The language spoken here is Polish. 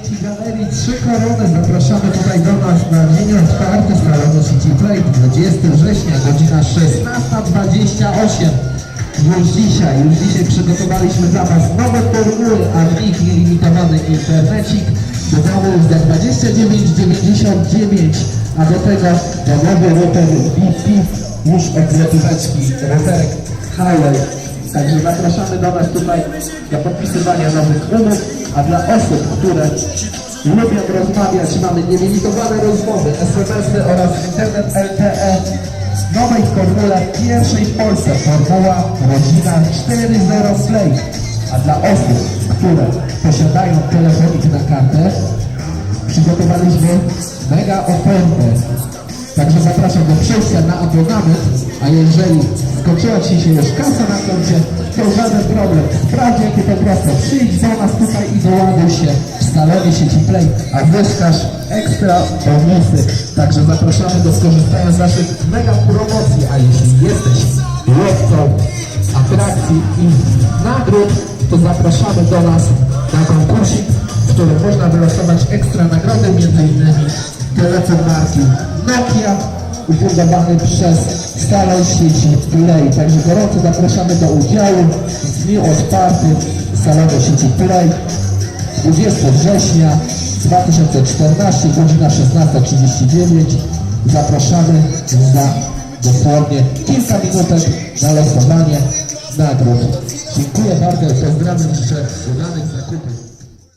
Klienci galerii Trzy Korony zapraszamy tutaj do nas na dzień otwarty salonu City Play 20 września, godzina 16.28. Już dzisiaj, już dzisiaj przygotowaliśmy dla Was nowe formuły, a w nich limitowany internecik do domu za 29,99, a do tego domowy router Wi-Fi już złotóweczki, routerek Huawei. Także zapraszamy do nas tutaj do podpisywania nowych umów, a dla osób, które lubią rozmawiać, mamy nielimitowane rozmowy, SMS-y oraz internet LTE nowej formule pierwszej w Polsce, formuła Rodzina 4.0 Play. A dla osób, które posiadają telefonik na kartę, przygotowaliśmy mega ofertę. Także zapraszam do przejścia na abonament, a jeżeli skończyła Ci się już kasa na koncie, to żaden problem. Sprawdź jakie to proste. Przyjdź do nas tutaj i doładuj się w salonie sieci Play, a zyskasz ekstra bonusy. Także zapraszamy do skorzystania z naszych mega promocji, a jeśli jesteś łowcą atrakcji i nagród, to zapraszamy do nas na konkursik, w którym można wylosować ekstra nagrody, m.in. telefon marki Nokia ufundowany przez salon sieci Play. Także gorąco zapraszamy do udziału w dniu otwartym w salonie sieci Play 20 września 2014, godzina 16.39. Zapraszamy za dosłownie kilka minutek na losowanie nagród. Dziękuję bardzo, pozdrawiam, życzę udanych zakupów.